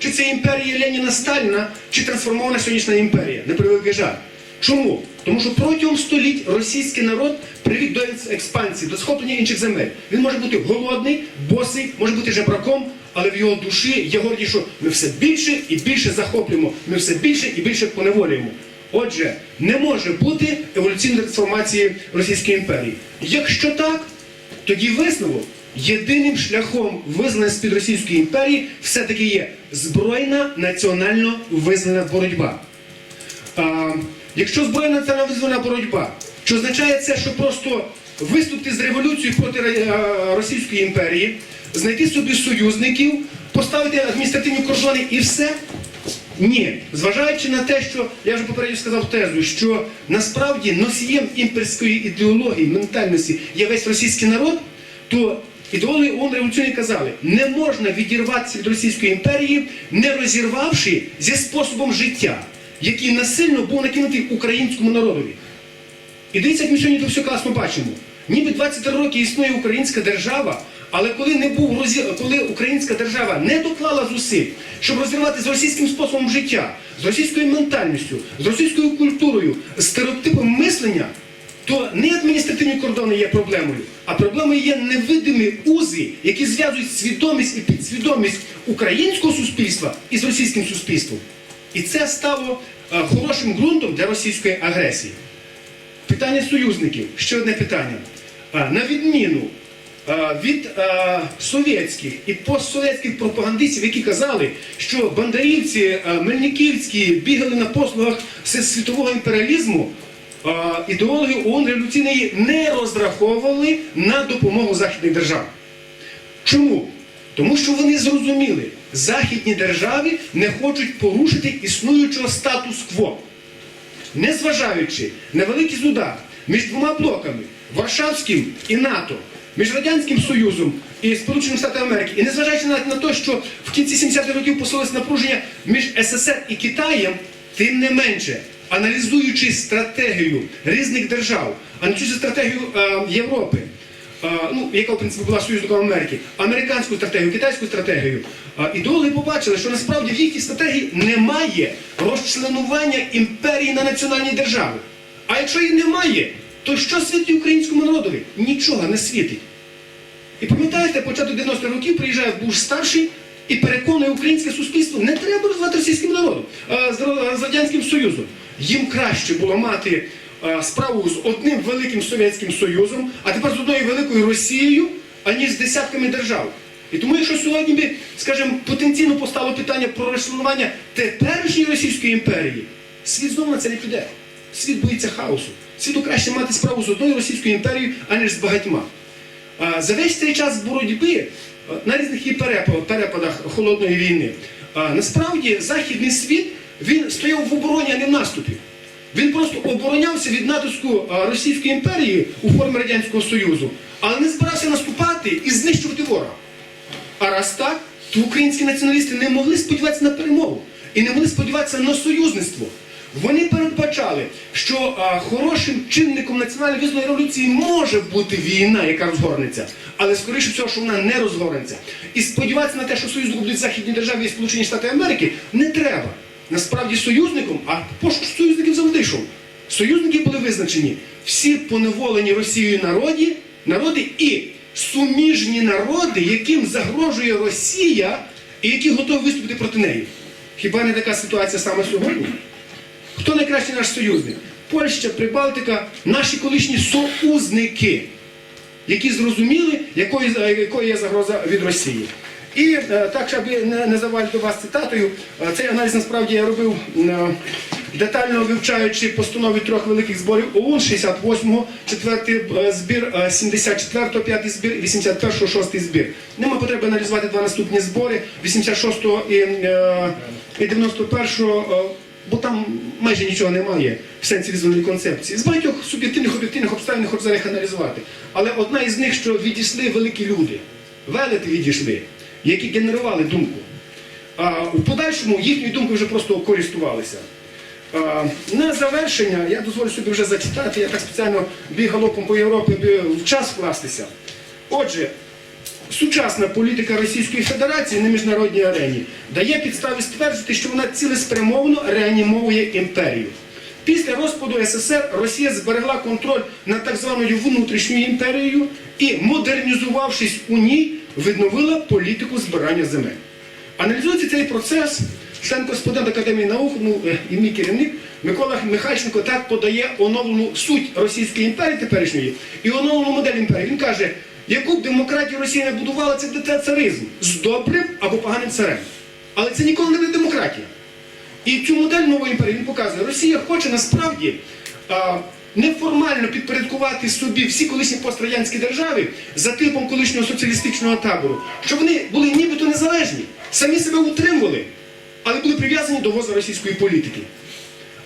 чи це імперія Леніна Сталіна, чи трансформована сьогоднішня імперія. Не превеликий жаль. Чому? Тому що протягом століть російський народ привів до експансії, до схоплення інших земель. Він може бути голодний, босий, може бути жебраком, але в його душі є гордість, що ми все більше і більше захоплюємо, ми все більше і більше поневолюємо. Отже, не може бути еволюційної трансформації Російської імперії. Якщо так, тоді висновок єдиним шляхом визнання з-під Російської імперії все-таки є збройна національно визнана боротьба. А, якщо збройна національно визвольна боротьба, що означає це, що просто виступити з революцією проти е, Російської імперії, знайти собі союзників, поставити адміністративні кордони і все? Ні, зважаючи на те, що я вже попередньо сказав тезу, що насправді носієм імперської ідеології, ментальності є весь російський народ, то ідеологи ООН революційні казали, не можна відірватися від Російської імперії, не розірвавши зі способом життя, який насильно був накинутий українському народові. І дивіться, як ми сьогодні тут все класно бачимо. Ніби 23 роки існує українська держава, але коли не був коли українська держава не доклала зусиль, щоб розірвати з російським способом життя, з російською ментальністю, з російською культурою, з стереотипом мислення, то не адміністративні кордони є проблемою, а проблемою є невидимі узи, які зв'язують свідомість і підсвідомість українського суспільства із російським суспільством. І це стало е, хорошим ґрунтом для російської агресії. Питання союзників. Ще одне питання. На відміну від совєтських і постсовєтських пропагандистів, які казали, що бандарівці мельниківські бігали на послугах світового імперіалізму, ідеологи ООН революційної не розраховували на допомогу західних держав. Чому? Тому що вони зрозуміли, західні держави не хочуть порушити існуючого статус-кво незважаючи на великий удар між двома блоками Варшавським і НАТО, між Радянським Союзом і Сполученими Штатами Америки, і незважаючи на, на те, що в кінці 70-х років посилилось напруження між СССР і Китаєм, тим не менше, аналізуючи стратегію різних держав, аналізуючи стратегію е, Європи, е, ну, яка в принципі була союзником Америки, американську стратегію, китайську стратегію, е, ідеологи побачили, що насправді в їхній стратегії немає розчленування імперії на національні держави. А якщо її немає, то що світить українському народові? Нічого не світить. І пам'ятаєте, початок 90-х років приїжджає Буш старший і переконує українське суспільство, не треба розвивати російським народом, Ро- з Радянським Союзом. Їм краще було мати справу з одним великим Совєтським Союзом, а тепер з одною великою Росією, аніж з десятками держав. І тому, якщо сьогодні би, скажімо, потенційно постало питання про розчленування теперішньої Російської імперії, світ знову на це не піде. Світ боїться хаосу. Світу краще мати справу з одною Російською імперією, аніж з багатьма. За весь цей час боротьби на різних її перепадах, холодної війни, насправді західний світ він стояв в обороні, а не в наступі. Він просто оборонявся від натиску Російської імперії у формі Радянського Союзу, але не збирався наступати і знищувати ворога. А раз так, то українські націоналісти не могли сподіватися на перемогу і не могли сподіватися на союзництво. Вони передбачали, що а, хорошим чинником національної визвольної революції може бути війна, яка розгорнеться, але скоріше всього, що вона не розгорнеться. І сподіватися на те, що союзником будуть західні держави і Сполучені Штати Америки, не треба. Насправді союзником, а пошук союзників завжди йшов. Союзники були визначені всі поневолені Росією народі, народи і суміжні народи, яким загрожує Росія і які готові виступити проти неї. Хіба не така ситуація саме сьогодні? Хто найкращий наш союзник? Польща, Прибалтика, наші колишні союзники, які зрозуміли, якої є загроза від Росії. І е, так, щоб не, не завалити вас цитатою, е, цей аналіз насправді я робив е, детально вивчаючи постанови трьох великих зборів ОУН 68-го, четвертий е, збір, е, 74-го, п'ятий збір, 81-го, шостий збір. Нема потреби аналізувати два наступні збори, 86-го і, е, і 91-го, е, бо там майже нічого немає в сенсі візуальної концепції. З багатьох суб'єктивних об'єктивних обставин зараз їх аналізувати. Але одна із них, що відійшли великі люди, велети відійшли, які генерували думку. А у подальшому їхньою думкою вже просто користувалися. На завершення я дозволю собі вже зачитати, я так спеціально біг по Європі в час вкластися. Отже, сучасна політика Російської Федерації на міжнародній арені дає підстави стверджувати, що вона цілеспрямовано реанімовує імперію. Після розпаду СССР Росія зберегла контроль над так званою внутрішньою імперією і, модернізувавшись у ній, відновила політику збирання земель. Аналізуючи цей процес, член кореспондент Академії наук ну, е, і мій керівник Микола Михайченко так подає оновлену суть Російської імперії теперішньої і оновлену модель імперії. Він каже, яку б демократію Росія не будувала, це царизм з добрим або поганим царем. Але це ніколи не буде демократія. І цю модель нової імперії він показує, Росія хоче насправді неформально підпорядкувати собі всі колишні пострадянські держави за типом колишнього соціалістичного табору, щоб вони були нібито незалежні, самі себе утримували, але були прив'язані до воза російської політики.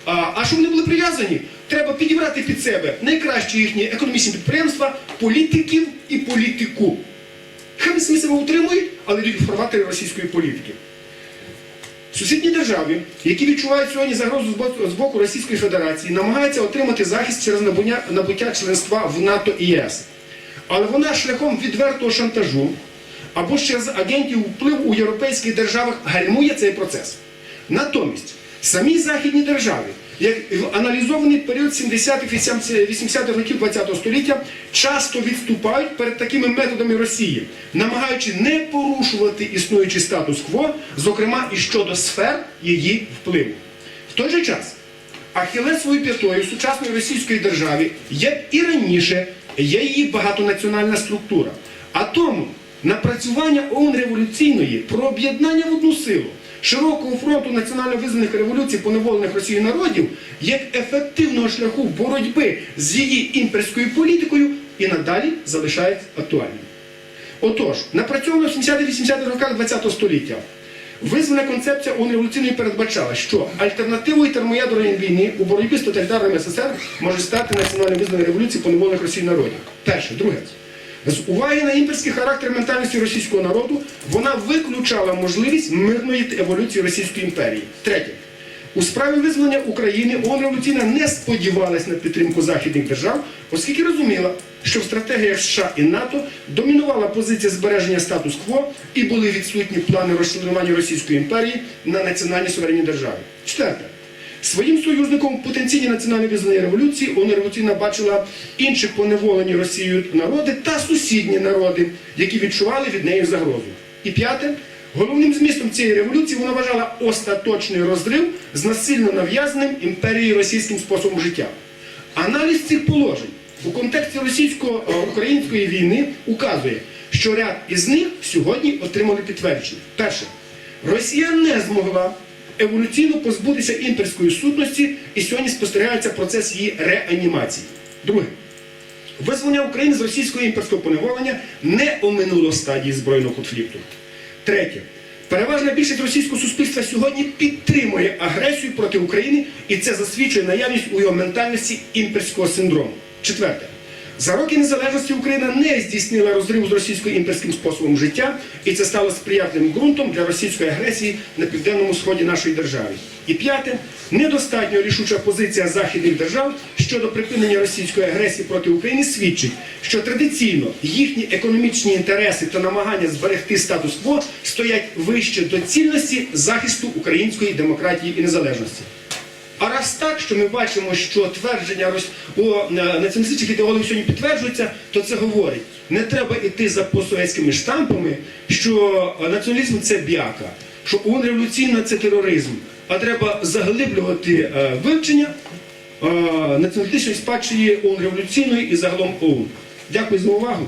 А, а щоб вони були прив'язані, треба підібрати під себе найкращі їхні економічні підприємства, політиків і політику. Хай вони самі себе утримують, але йдуть в форматорі російської політики. Сусідні держави, які відчувають сьогодні загрозу з боку- Російської Федерації, намагаються отримати захист через набуття, членства в НАТО і ЄС. Але вона шляхом відвертого шантажу або через агентів впливу у європейських державах гальмує цей процес. Натомість самі західні держави, як аналізований період 70-х і 80-х років ХХ століття, часто відступають перед такими методами Росії, намагаючи не порушувати існуючий статус-кво, зокрема і щодо сфер її впливу. В той же час Ахілесовою п'ятою сучасної російської держави, як і раніше, є її багатонаціональна структура. А тому напрацювання ООН революційної про об'єднання в одну силу широкого фронту національно визнаних революцій поневолених Росією народів як ефективного шляху боротьби з її імперською політикою і надалі залишається актуальним. Отож, напрацьовано в 70-80-х роках ХХ століття. Визвана концепція ООН революційної передбачала, що альтернативою термоядерної війни у боротьбі з тоталітарним СССР може стати національно визнані революції поневолених Росії народів. Перше, друге. З уваги на імперський характер ментальності російського народу вона виключала можливість мирної еволюції Російської імперії. Третє. У справі визволення України ООН революційна не сподівалась на підтримку західних держав, оскільки розуміла, що в стратегіях США і НАТО домінувала позиція збереження статус-кво і були відсутні плани розчленування Російської імперії на національні суверенні держави. Четверте. Своїм союзником в потенційній національній визвольній революції ООН революційна бачила інші поневолені Росією народи та сусідні народи, які відчували від неї загрозу. І п'яте. Головним змістом цієї революції вона вважала остаточний розрив з насильно нав'язаним імперією російським способом життя. Аналіз цих положень у контексті російсько-української війни указує, що ряд із них сьогодні отримали підтвердження. Перше, Росія не змогла еволюційно позбутися імперської сутності, і сьогодні спостерігається процес її реанімації. Друге, визволення України з російського імперського поневолення не оминуло стадії збройного конфлікту. Третє. Переважна більшість російського суспільства сьогодні підтримує агресію проти України, і це засвідчує наявність у його ментальності імперського синдрому. Четверте. За роки незалежності Україна не здійснила розриву з російсько-імперським способом життя, і це стало сприятливим ґрунтом для російської агресії на південному сході нашої держави. І п'яте, недостатньо рішуча позиція західних держав щодо припинення російської агресії проти України свідчить, що традиційно їхні економічні інтереси та намагання зберегти статус-кво стоять вище доцільності захисту української демократії і незалежності. А раз так, що ми бачимо, що твердження о, е, націоналістичних ідеологів сьогодні підтверджується, то це говорить, не треба йти за постсовєтськими штампами, що е, націоналізм це бяка, що ООН революційна це тероризм, а треба заглиблювати е, вивчення націоналістичної спадщини ООН революційної і загалом ОУН. Дякую за увагу.